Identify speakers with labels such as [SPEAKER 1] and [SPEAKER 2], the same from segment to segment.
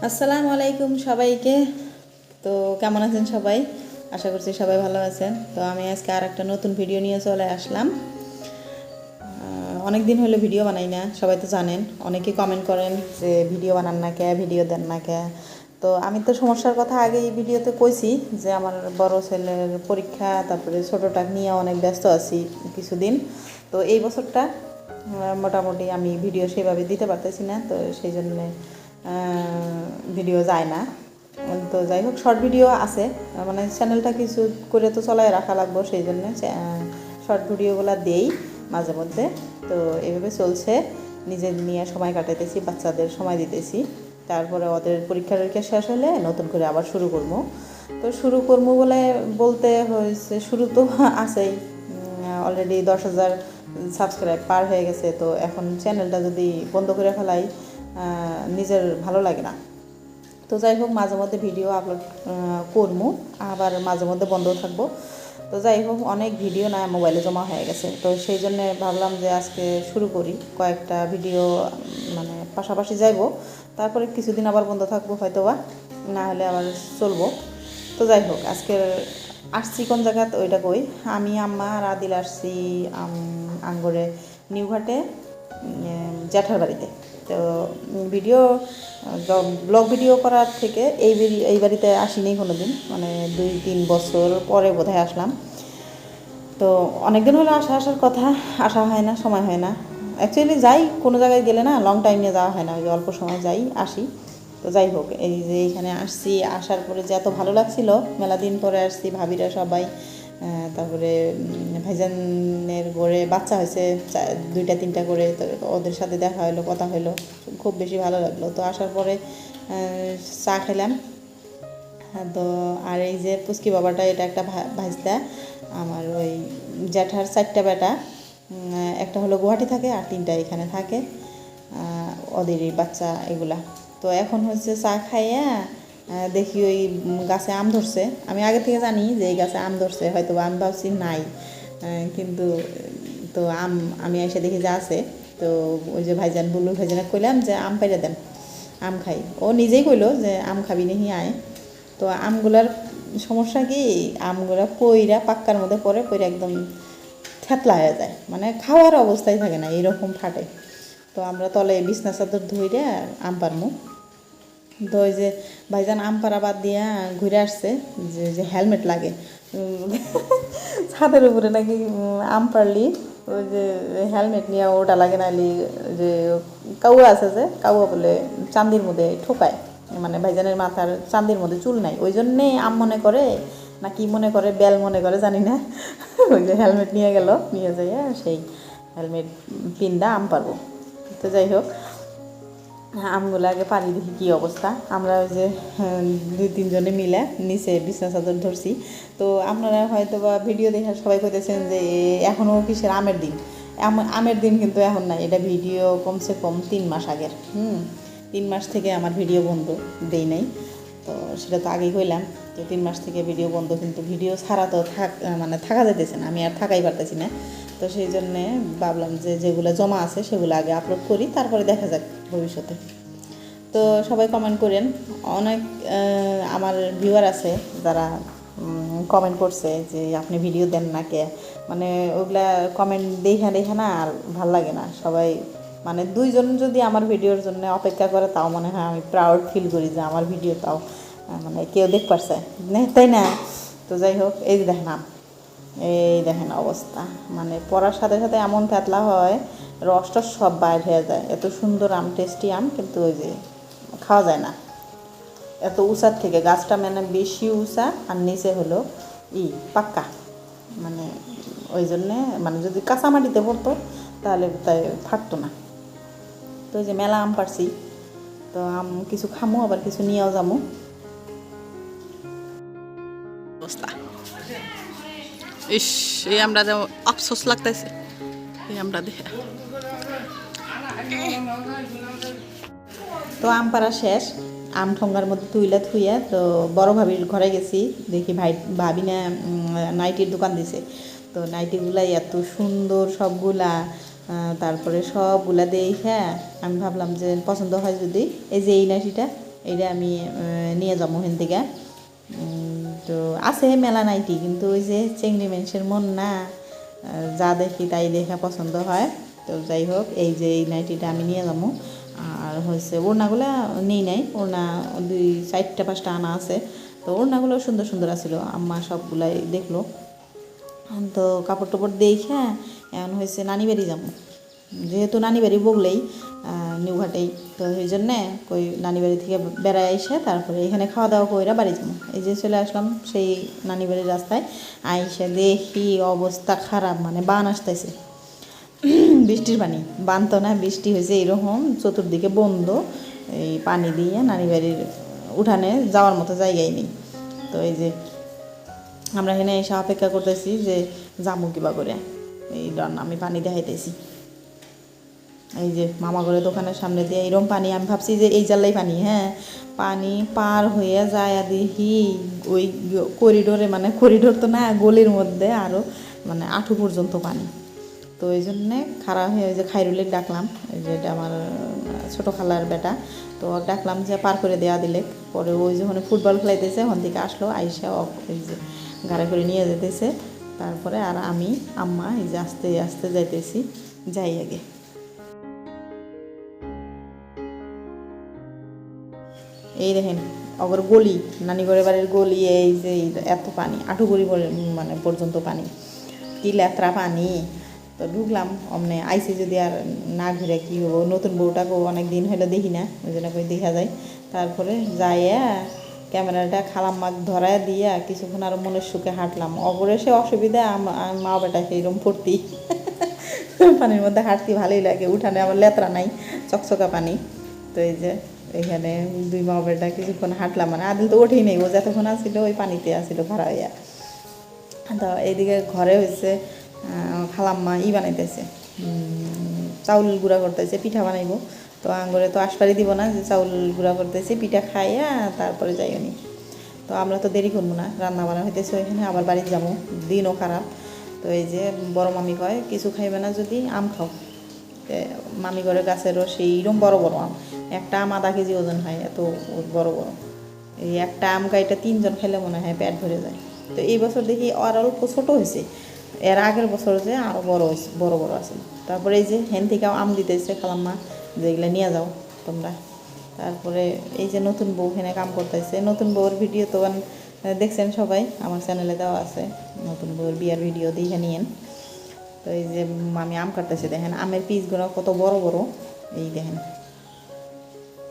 [SPEAKER 1] আসসালামু আলাইকুম সবাইকে। তো কেমন আছেন সবাই? আশা করছি সবাই ভালো আছেন। তো আমি আজকে আর একটা নতুন ভিডিও নিয়ে চলে আসলাম। অনেক দিন হলো ভিডিও বানাই না, সবাই তো জানেন। অনেকে কমেন্ট করেন যে ভিডিও বানান না কে, ভিডিও দেন না কে। তো আমি তো সমস্যার কথা আগে এই ভিডিওতে কইছি যে আমার বড় ছেলের পরীক্ষা, তারপরে ছোটোটা নিয়ে অনেক ব্যস্ত আছি কিছুদিন। তো এই বছরটা মোটামুটি আমি ভিডিও সেভাবে দিতে পারতেছি না, তো সেই জন্যে ভিডিও যায় না। তো যাই হোক শর্ট ভিডিও আছে। মানে চ্যানেলটা কিছু করে তো চলায় রাখা লাগবো সেই জন্য শর্ট ভিডিওগুলো দেই মাঝে মধ্যে। তো এইভাবে চলছে। নিজের নিয়ে সময় কাটাইতেছি, বাচ্চাদের সময় দিতেছি। তারপরে ওদের পরীক্ষা টরীক্ষা শেষ হলে নতুন করে আবার শুরু করব। তো শুরু করব বলে বলতে হয়েছে, শুরু তো আছেই। অলরেডি দশ হাজার সাবস্ক্রাইব পার হয়ে গেছে। তো এখন চ্যানেলটা যদি বন্ধ করে ফেলাই নিজের ভালো লাগে না। তো যাই হোক, মাঝে মধ্যে ভিডিও আপলোড করব আবার মাঝে মধ্যে বন্ধ থাকব। তো যাই হোক, অনেক ভিডিও না মোবাইলে জমা হয়ে গেছে। তো সেই জন্য ভাবলাম যে আজকে শুরু করি। কয়েকটা ভিডিও মানে পাশাপাশি যাইবো। তারপরে কিছুদিন আবার বন্ধ থাকব হয়তো বা না হলে আবার চলবো। তো যাই হোক, আজকে আসছি কোন জায়গাত ওইটা কই। আমি, আম্মা আর আদিল আসছি আঙ্গরে নিউঘাটে জ্যাঠার বাড়িতে। তো ভিডিও ব্লগ ভিডিও করার থেকে এই এই বাড়িতে আসিনি কোনো দিন মানে দুই, তিন বছর পরে বোধহয় আসলাম। তো অনেকদিন হলো আসা আসার কথা, আসা হয় না, সময় হয় না। অ্যাকচুয়ালি যাই, কোনো জায়গায় গেলে না লং টাইম যাওয়া হয় না। ওই অল্প সময় যাই, আসি। তো যাই হোক, এই যে এইখানে আসছি, আসার পরে যে এত ভালো লাগছিল, মেলা দিন পরে আসছি, ভাবিরা সবাই তারপরে ভাইজানের গড়ে বাচ্চা হয়েছে দুইটা তিনটা করে ওদের সাথে দেখা হলো কথা হলো খুব বেশি ভালো লাগল। তো আসার পরে চা খেলাম। হ্যাঁ, তো আর এই যে পুচকি বাবাটা এটা একটা ভা- ভাইস্তা আমার ওই জ্যাঠার চারটা বেটা একটা হলো গুয়াহাটি থাকে আর তিনটা এখানে থাকে ওদেরই বাচ্চা এগুলা। তো এখন হচ্ছে চা খাইয়া দেখি ওই গাছে আম ধরছে। আমি আগে থেকে জানি যে এই গাছে আম ধরছে হয়তো আম ভাবছি নাই। কিন্তু, তো আম, আমি এসে দেখি যা আছে। তো ওই যে ভাইজান বুলু ভাইজানে কইলাম যে আম পাইরা দেন, আম খাই। ও নিজেই কইলো যে আম খাবি নাহি আয়। তো আমগুলার সমস্যা কি? আমগুলা পইরা পাক্কার মধ্যে পরে, পইরা একদম থেতলা হয়ে যায়। মানে খাওয়ার অবস্থায় থাকে না এরকম ফাটে। তো আমরা তলে বিছনা চাদর ধুইরে আম পারমু। তো ওই যে ভাইজান আম পাড়া বাদ দিয়া ঘুরে আসছে, যে যে হেলমেট লাগে। ছাদের উপরে নাকি আম পারলি ওই যে হেলমেট নিয়ে ওটা লাগে নালি যে কাউয়া আছে যে, কাউয়া বলে চান্দির মধ্যে ঠোকায়। মানে ভাইজানের মাথার চান্দির মধ্যে চুল নাই। ওই জন্যে আম মনে করে না কি মনে করে বেল মনে করে, জানি না। ওই যে হেলমেট নিয়ে গেল, নিয়ে যাইয়া সেই হেলমেট পিন্দা আম পারব তো যাই হোক আমগুলো আগে পানি দেখি কী অবস্থা? আমরা ওই যে হ্যাঁ, দুই তিনজনে মিলে নিচে বিছনা চাদর ধরছি। তো আপনারা হয়তো বা ভিডিও দেখে সবাই কইতেছেন যে এখনও কিসের আমের দিন? আম- আমের দিন কিন্তু এখন না এটা ভিডিও কমসে কম তিন মাস আগের। হুম তিন মাস থেকে আমার ভিডিও বন্ধ দেই নাই। তো সেটা তো আগেই কইলাম তো তিন মাস থেকে ভিডিও বন্ধ কিন্তু ভিডিও ছাড়া তো থাক মানে থাকা যেতেছে না। আমি আর থাকাই পারতেছি না। তো সেই জন্যে ভাবলাম যে যেগুলো জমা আছে সেগুলো আগে আপলোড করি, তারপরে দেখা যাক ভবিষ্যতে। তো সবাই কমেন্ট করেন। অনেক আমার ভিউয়ার আছে যারা কমেন্ট করছে যে আপনি ভিডিও দেন না কে? মানে ওগুলা কমেন্ট দেখা দেখা না আর ভালো লাগে না। সবাই মানে দুইজন যদি আমার ভিডিওর জন্য অপেক্ষা করে, তাও মনে হয় আমি প্রাউড ফিল করি যে আমার ভিডিও তাও মানে কেউ দেখ পারছে। তাই না? তো যাই হোক, এই আম এই দেখেন অবস্থা। মানে পড়ার সাথে সাথে এমন ফ্যাতলা হয়, রসটা সব বাইর হয়ে যায়। এত সুন্দর আম, টেস্টি আম, কিন্তু ওই যে খাওয়া যায় না। এত উঁচার থেকে, গাছটা মানে বেশি উঁচা আর নিচে হলো ই পাক্কা। মানে ওই জন্যে মানে যদি কাঁচামাটিতে পড়তো, তাহলে তাই ফাটতো না। তো ওই যে মেলা আম পারছি তো আম কিছু খামো, আবার কিছু নিয়েও যাব অবস্থা। ইস, এই আমরা যেমন আফসোস লাগতেছে। এই আমরা দেখে তো আম পাড়া শেষ। আম ঠোঙ্গার মধ্যে তুইলা থুইয়া তো বড় ভাবির ঘরে গেছি। দেখি ভাই, ভাবি না নাইটির দোকান দিছে। তো নাইটিগুলাই এত সুন্দর সবগুলা তারপরে সবগুলা দেখে আমি ভাবলাম যে পছন্দ হয় যদি। এই যে এই নাইটিটা, এইটা আমি নিয়ে যাব হেন থেকে। তো আছে মেলা নাইটি কিন্তু ওই যে চেংড়ি মানুষের মন না, যা দেখি তাই দেখা পছন্দ হয়। তো যাই হোক, এই যে এই নাইটিটা আমি নিয়ে যাব। আর হচ্ছে ওড়নাগুলো নেই নাই, ওড়না দুই চারটা পাঁচটা আনা আছে। তো ওড়নাগুলো সুন্দর সুন্দর আছিল, আম্মা সবগুলাই দেখল। তো কাপড় টাপড় দেখে এখন হয়েছে নানি বাড়ি যাব। যেহেতু নানি বাড়ি বগলেই নিউঘাটেই তো সেই জন্যে কই নানি বাড়ি থেকে বেড়ায় এসে তারপরে এখানে খাওয়া দাওয়া কইরা বাড়ি যাব। এই যে চলে আসলাম সেই নানি বাড়ির রাস্তায়। আইসে দেখি অবস্থা খারাপ মানে বান আসতেছে বৃষ্টির পানি। বান তো না, বৃষ্টি হয়েছে এরকম চতুর্দিকে বন্ধ। এই পানি দিয়ে নানি বাড়ির উঠানে যাওয়ার মতো জায়গাই নেই। তো এই যে আমরা এখানে এসে অপেক্ষা করতেছি যে যাব কিবা করে। এই ডন আমি পানি দেখাইতেছি। এই যে মামা ঘরে দোকানের সামনে দিয়ে এরকম পানি, আমি ভাবছি যে এই জানলাই পানি হ্যাঁ? পানি পার হয়ে যায় আর দেখি ওই করিডোরে মানে করিডোর তো না, গলির মধ্যে আরও মানে আঁঠু পর্যন্ত পানি। তো এই জন্যে খারাপ হয়ে যে খাইরুলিক ডাকলাম, এই যে এটা আমার ছোটো খালার বেটা। তো ডাকলাম যে পার করে দেওয়া দিলে, পরে ওই যে যখন ফুটবল খেলাইতেছে, ওখান থেকে আসলো, আইসা এই যে গাড়ি করে নিয়ে যেতেছে। তারপরে আর আমি, আম্মা এই যে আস্তে আস্তে যাইতেছি যাই আগে এই দেখেন, অগর গলি নানিগড়ের বাড়ির গলি, এই যে এত পানি আঁটু গড়ি মানে পর্যন্ত পানি। কি লেত্রা পানি? তো ঢুকলাম, অমনে আইসি যদি আর না ঘুরে কি হব? নতুন বউটাকেও অনেক দিন হলো দেখি না, ওই জন্য কই দেখা যায়। তারপরে যাইয়া ক্যামেরাটা খালাম মাক ধরায় দিয়া কিছুক্ষণ আরও মনের সুখে হাঁটলাম। অগরে সে অসুবিধা মা বেটা সেইরকম ফুর্তি পানির মধ্যে হাঁটতে ভালোই লাগে, উঠানে আবার লেত্রা নাই, চকচকা পানি। তো এই যে এখানে দুই মা বেটা কিছুক্ষণ হাঁটলাম মানে আদিল তো ওঠেই নেই, ও যতক্ষণ আসছিল ওই পানিতে আসছিল খারাপ হইয়া। তো এইদিকে ঘরে হয়েছে খালাম্মা ই বানাইতেছে চাউল গুঁড়া করতেছে, পিঠা বানাইবো। তো আঙ্গুরে তো আসপারি দিব না যে চাউল গুঁড়া করতেছে, পিঠা খাইয়া তারপরে যাই উনি তো আমরা তো দেরি করব না, রান্না বান্না হইতেছে ওইখানে, আবার বাড়ি যাব, দিনও খারাপ। তো এই যে বড় মামি কয়, কিছু খাইবে না যদি আম খাও। মামি ঘরের গাছেরও সেইরকম বড় বড় আম। একটা আম আধা কেজি ওজন হয়, এত বড় বড়। এই একটা আম গাইটা তিনজন খেলে মনে হয় পেট ভরে যায়। তো এই বছর দেখি আর অল্প ছোট হয়েছে। এর আগের বছর যে আরও বড় হয়েছে, বড় বড় আছে। তারপরে এই যে হেন থেকে আম দিতে দিতেছে খালাম্মা যেগুলো নিয়ে যাও তোমরা। তারপরে এই যে নতুন বউ এখানে কাম করতেছে, নতুন বউর ভিডিও তো আন- দেখছেন সবাই, আমার চ্যানেলে দেওয়া আছে। নতুন বউর বিয়ার ভিডিও দিয়ে নিয়েন। তো এই যে আমি আম কাটতেছি, দেখেন আমের পিসগুলো কত বড় বড়। এই দেখেন।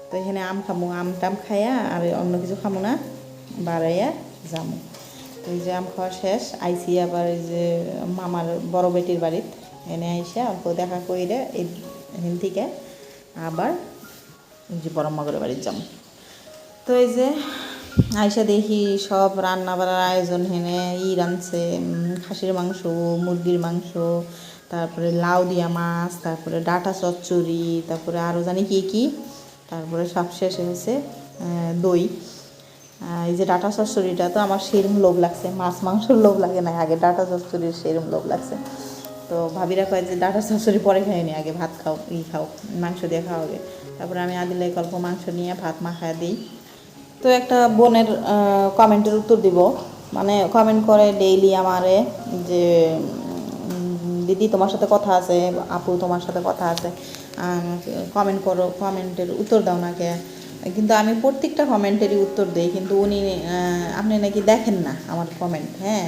[SPEAKER 1] তো এখানে আম খামো, আম টাম খাইয়া আর অন্য কিছু খামো না, বাড়াইয়া যামো। তো এই যে আম খাওয়া শেষ আইসি আবার এই যে মামার বড় বেটির বাড়িত। এনে আইসে অল্প দেখা কইরে এই এখান থেকে আবার যে বড় মগরের বাড়ির যাব তো এই যে আইসা দেখি সব রান্না বাড়ার আয়োজন হেনে ই রাঁধছে খাসির মাংস, মুরগির মাংস, তারপরে লাউ দিয়া মাছ, তারপরে ডাটা চচ্চড়ি, তারপরে আরও জানি কি কি, তারপরে সব শেষে হয়েছে দই। এই যে ডাটা চচ্চড়িটা তো আমার সেরম লোভ লাগছে, মাছ মাংসর লোভ লাগে না, আগে ডাটা চচ্চড়ির সেরম লোভ লাগছে। তো ভাবিরা কয় যে ডাটা চচ্চড়ি পরে খাইনি, আগে ভাত খাও, ই খাও, মাংস দিয়ে খাওয়া হবে। তারপরে আমি আদিলাই গল্প মাংস নিয়ে ভাত মাখায় দিই। তো একটা বোনের কমেন্টের উত্তর দিব। মানে কমেন্ট করে ডেইলি আমারে যে দিদি তোমার সাথে কথা আছে, আপু তোমার সাথে কথা আছে। কমেন্ট করো, কমেন্টের উত্তর দাও না কে। কিন্তু আমি প্রত্যেকটা কমেন্টেরই উত্তর দিই, কিন্তু উনি আপনি নাকি দেখেন না আমার কমেন্ট হ্যাঁ?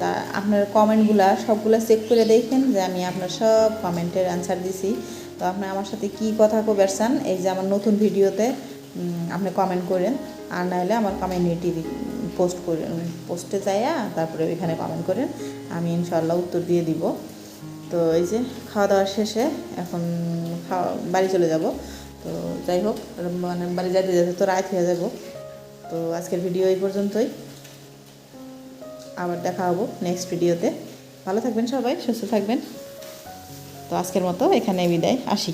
[SPEAKER 1] তা আপনার কমেন্টগুলা সবগুলো চেক করে দেখেন যে আমি আপনার সব কমেন্টের অ্যান্সার দিছি। তো আপনি আমার সাথে কি কথা কবেরছেন এই যে আমার নতুন ভিডিওতে আপনি কমেন্ট করেন। আর নাহলে আমার কমিউনিটি পোস্ট করে পোস্টে যাইয়া তারপরে ওইখানে কমেন্ট করেন, আমি ইনশাল্লাহ উত্তর দিয়ে দিব। তো এই যে খাওয়া দাওয়া শেষে এখন খাওয়া বাড়ি চলে যাব। তো যাই হোক মানে বাড়ি যেতে যেতে তো রাত হয়ে যাব। তো আজকের ভিডিও এই পর্যন্তই। আবার দেখা হব নেক্সট ভিডিওতে। ভালো থাকবেন সবাই, সুস্থ থাকবেন। তো আজকের মতো এখানে বিদায়। আসি।